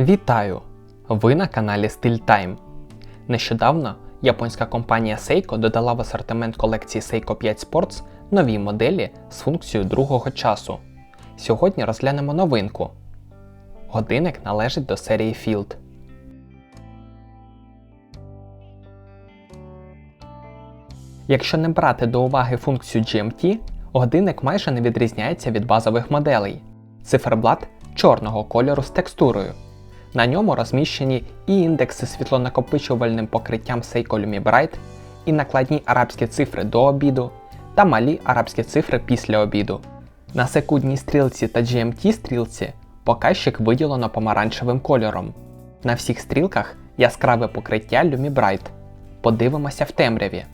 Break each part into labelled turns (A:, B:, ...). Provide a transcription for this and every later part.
A: Вітаю! Ви на каналі Style. Нещодавно японська компанія Seiko додала в асортимент колекції Seiko 5 Sports нові моделі з функцією другого часу. Сьогодні розглянемо новинку. Годинник належить до серії Field. Якщо не брати до уваги функцію GMT, годинник майже не відрізняється від базових моделей. Циферблат чорного кольору з текстурою. На ньому розміщені і індекси світлонакопичувальним покриттям Seiko Lumi Bright, і накладні арабські цифри до обіду, та малі арабські цифри після обіду. На секундній стрілці та GMT стрілці показчик виділено помаранчевим кольором. На всіх стрілках яскраве покриття Lumi Bright. Подивимося в темряві.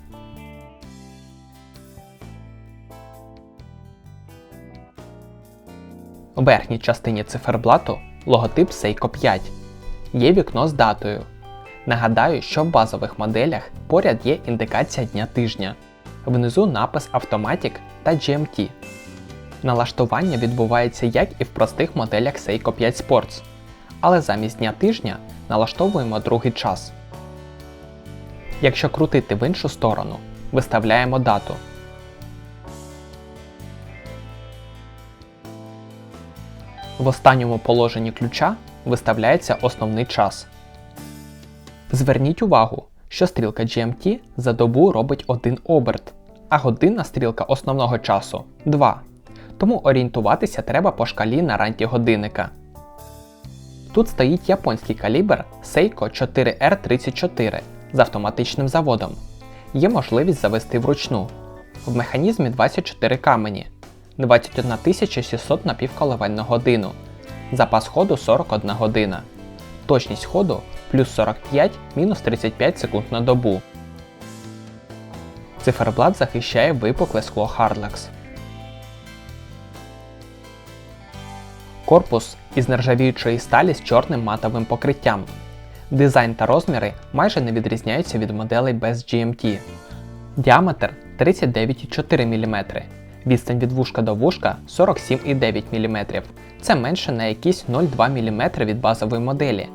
A: У верхній частині циферблату логотип Seiko 5. Є вікно з датою. Нагадаю, що в базових моделях поряд є індикація дня тижня. Внизу напис Automatic та GMT. Налаштування відбувається як і в простих моделях Seiko 5 Sports. Але замість дня тижня налаштовуємо другий час. Якщо крутити в іншу сторону, виставляємо дату. В останньому положенні ключа виставляється основний час. Зверніть увагу, що стрілка GMT за добу робить один оберт, а годинна стрілка основного часу 2. Тому орієнтуватися треба по шкалі на ранті годинника. Тут стоїть японський калібр Seiko 4R34 з автоматичним заводом. Є можливість завести вручну. В механізмі 24 камені, 21 600 напівколивань на годину, запас ходу 41 година, точність ходу плюс 45 мінус 35 секунд на добу. Циферблат захищає випукле скло Hardlex. Корпус із нержавіючої сталі з чорним матовим покриттям. Дизайн та розміри майже не відрізняються від моделей без GMT. Діаметр 39,4 мм. Відстань від вушка до вушка 47,9 мм. Це менше на якісь 0,2 мм від базової моделі.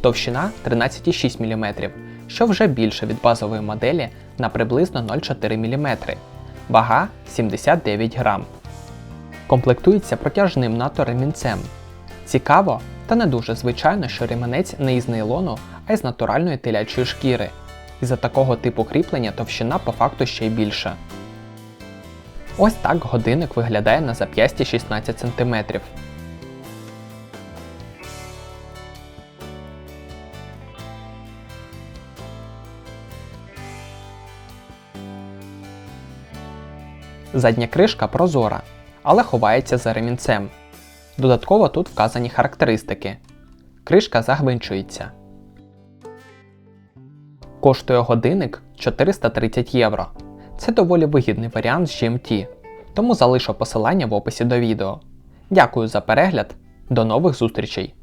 A: Товщина 13,6 мм, що вже більше від базової моделі на приблизно 0,4 мм. Вага 79 грам. Комплектується протяжним НАТО ремінцем. Цікаво, та не дуже звичайно, що ремінець не із нейлону, а й з натуральної телячої шкіри. Із-за такого типу кріплення товщина по факту ще й більша. Ось так годинник виглядає на зап'ясті 16 см. Задня кришка прозора, але ховається за ремінцем. Додатково тут вказані характеристики. Кришка загвинчується. Коштує годинник 430 євро. Це доволі вигідний варіант з GMT, тому залишу посилання в описі до відео. Дякую за перегляд, до нових зустрічей!